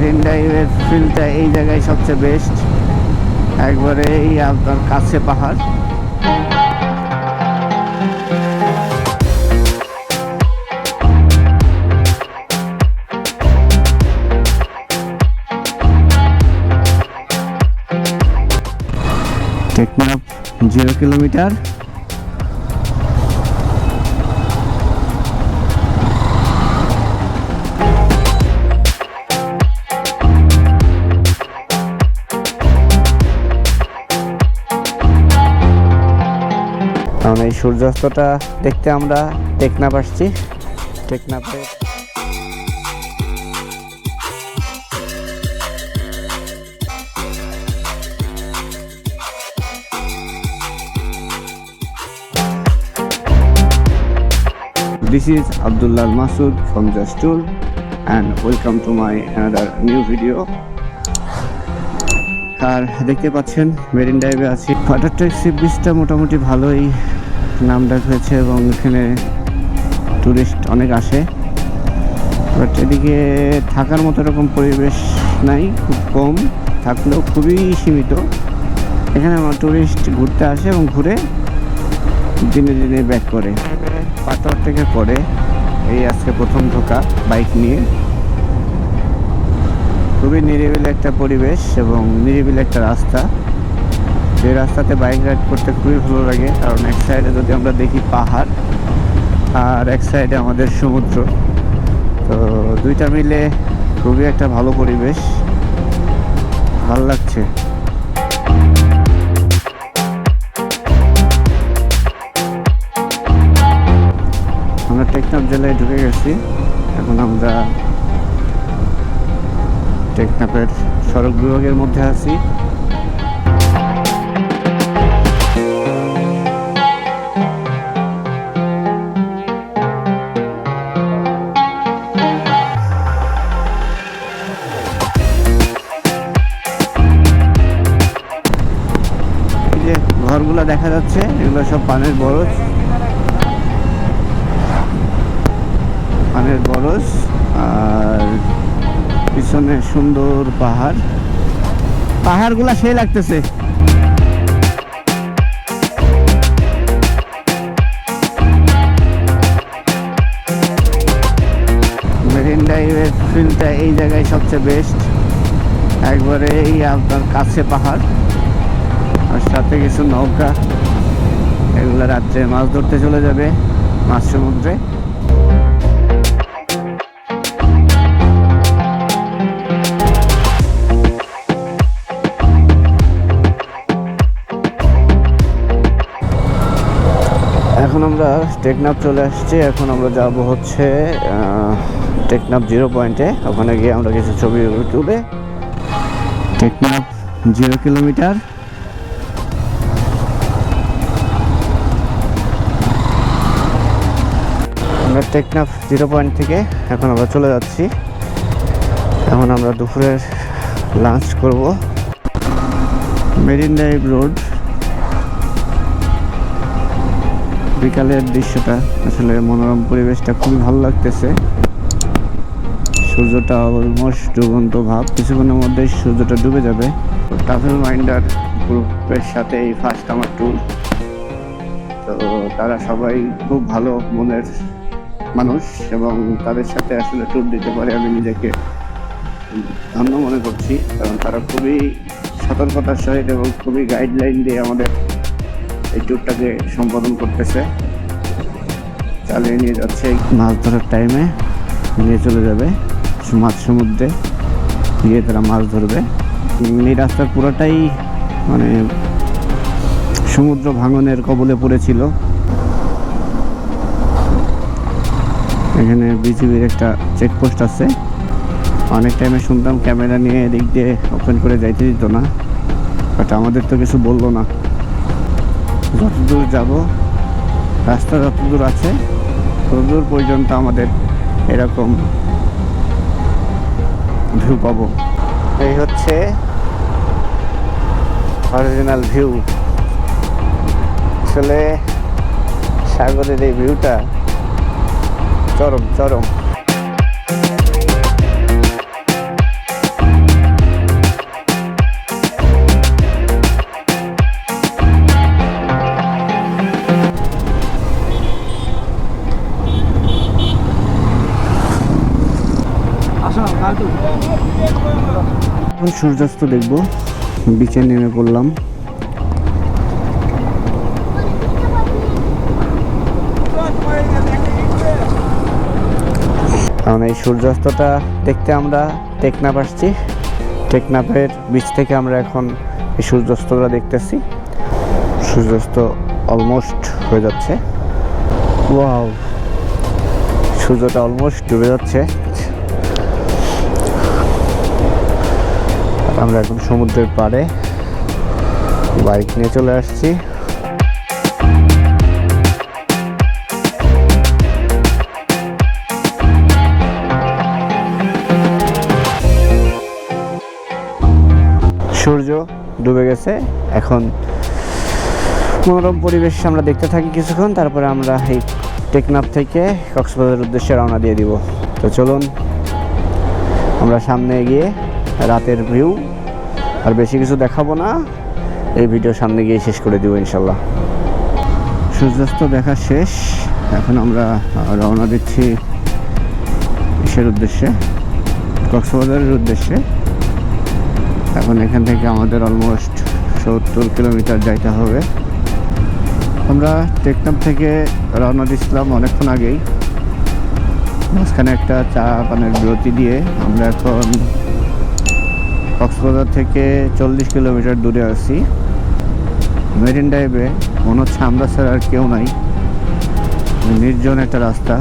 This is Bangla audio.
মেরিন ড্রাইভের ফিল্ডটা এই জায়গায় সবচেয়ে বেস্ট একবারে এই আপনার কাছে পাহাড়। টেকনাফ জিরো কিলোমিটার সূর্যাস্তটা দেখতে আমরা টেকনাফ আসছি। টেকনাফে this is Abdullah Masud from জাস্টুল and welcome to my another new video আর দেখতে পাচ্ছেন, মেরিন ড্রাইভে আছি। ওয়াটার ট্যাক্সি ব্রিজটা মোটামুটি ভালোই নাম ডাক হয়েছে এবং এখানে টুরিস্ট অনেক আসে। বাট এদিকে থাকার মতো এরকম পরিবেশ নাই, খুব কম। থাকলেও খুবই সীমিত। এখানে আমার টুরিস্ট ঘুরতে আসে এবং ঘুরে দিনে দিনে ব্যাক করে। পাথর থেকে পরে এই আজকে প্রথম ঢোকা বাইক নিয়ে। খুবই নিরিবিলি একটা পরিবেশ এবং নিরিবিলি একটা রাস্তা। যে রাস্তাতে বাইক রাইড করতে খুবই ভালো লাগে, কারণ এক সাইডে যদি আমরা দেখি পাহাড়, আর এক সাইডে আমাদের সমুদ্র। তো দুইটা মিলে খুবই একটা ভালো পরিবেশ। ভালো লাগছে। আমরা টেকনাফ জেলায় ঢুকে গেছি। এখন আমরা টেকনাফের সড়ক বিভাগের মধ্যে আছি। দেখা যাচ্ছে, এগুলো সব পানের বরজ। পানের বরজ, আর পিছনে সুন্দর পাহাড়। পাহাড়গুলা সেই লাগতেছে। মেরিন ড্রাইভের ফিল্ডটা এই জায়গায় সবচেয়ে বেস্ট একবারে এই আপনার কাছে পাহাড়। সাথে কিছু নৌকা এগুলো রাত্রে মাছ ধরতে চলে যাবে মাছ সমুদ্রে। এখন আমরা টেকনাফ চলে আসছি। এখন আমরা যাব হচ্ছে আহ, টেকনাফ জিরো পয়েন্টে। ওখানে গিয়ে আমরা কিছু ছবি তুলে টেকনাফ জিরো কিলোমিটার আমরা টেকনাফ জিরো পয়েন্ট থেকে এখন আমরা চলে যাচ্ছি। এখন আমরা দুপুরের লাঞ্চ করব। Marine drive road. বিকালের দৃশ্যটা, আসলে মনোরম পরিবেশটা খুবই ভালো লাগতেছে। সূর্যটা অলমোস্ট ডুবন্ত ভাব, কিছুক্ষণের মধ্যে সূর্যটা ডুবে যাবে। ট্রাভেল মাইন্ডার গ্রুপের সাথে এই ফার্স্ট আমার ট্যুর তো তারা সবাই খুব ভালো মনের মানুষ এবং তাদের সাথে আসলে ট্যুর দিতে পারে আমি নিজেকে ধন্য মনে করছি, কারণ তারা খুবই সতর্কতার সহিত এবং খুবই গাইডলাইন দিয়ে আমাদের এই ট্যুরটাকে সম্পাদন করতেছে। চালিয়ে নিয়ে যাচ্ছে। মাছ ধরার টাইমে নিয়ে চলে যাবে মাছ সমুদ্রে, গিয়ে তারা মাছ ধরবে। এই রাস্তার পুরোটাই মানে সমুদ্র ভাঙনের কবলে পড়েছিল। এখানে বিজিবির একটা চেকপোস্ট আছে। অনেক টাইমে শুনতাম ক্যামেরা নিয়ে এদিক দিয়ে ওপেন করে যাইতে দিত না। বাট আমাদের তো কিছু বলল না। যতদূর যাব, রাস্তা যতদূর আছে, ততদূর পর্যন্ত আমাদের এরকম ভিউ পাবো। এই হচ্ছে অরিজিনাল ভিউ আসলে সাগরের এই ভিউটা চরম চরম সূর্যাস্ত দেখব। বিচে নেমে পড়লাম। এই সূর্যাস্তটা দেখতে আমরা টেকনাফ আসছি। টেকনাফের বীচ থেকে আমরা এখন এই সূর্যাস্তটা দেখতেছি। সূর্যাস্ত অলমোস্ট হয়ে যাচ্ছে। ওয়াও সূর্যটা অলমোস্ট ডুবে যাচ্ছে। আমরা এখন সমুদ্রের পাড়ে বাইক নিয়ে চলে আসছি। ডুবে গেছে। এখন মনোরম পরিবেশ আমরা দেখতে থাকি কিছুক্ষণ, তারপরে আমরা এই টেকনাফ থেকে কক্সবাজারের উদ্দেশ্যে রওনা দিয়ে দিব। তো চলুন, আমরা সামনে গিয়ে রাতের ভিউ, আর বেশি কিছু দেখাবো না। এই ভিডিও সামনে গিয়ে শেষ করে দিব ইনশাল্লাহ সূর্যাস্ত দেখা শেষ। এখন আমরা রওনা দিচ্ছি কিসের উদ্দেশ্যে, কক্সবাজারের উদ্দেশ্যে। এখন এখান থেকে আমাদের অলমোস্ট সত্তর কিলোমিটার যাইতে হবে। আমরা টেকনাম থেকে রওনা দিচ্ছিলাম অনেকক্ষণ আগেই। মাঝখানে একটা চা পানের বিরতি দিয়ে আমরা এখন কক্সবাজার থেকে চল্লিশ কিলোমিটার দূরে আছি। মেরিন ড্রাইভে মনে হচ্ছে আমরা ছাড়া আর কেউ নাই। নির্জন একটা রাস্তা।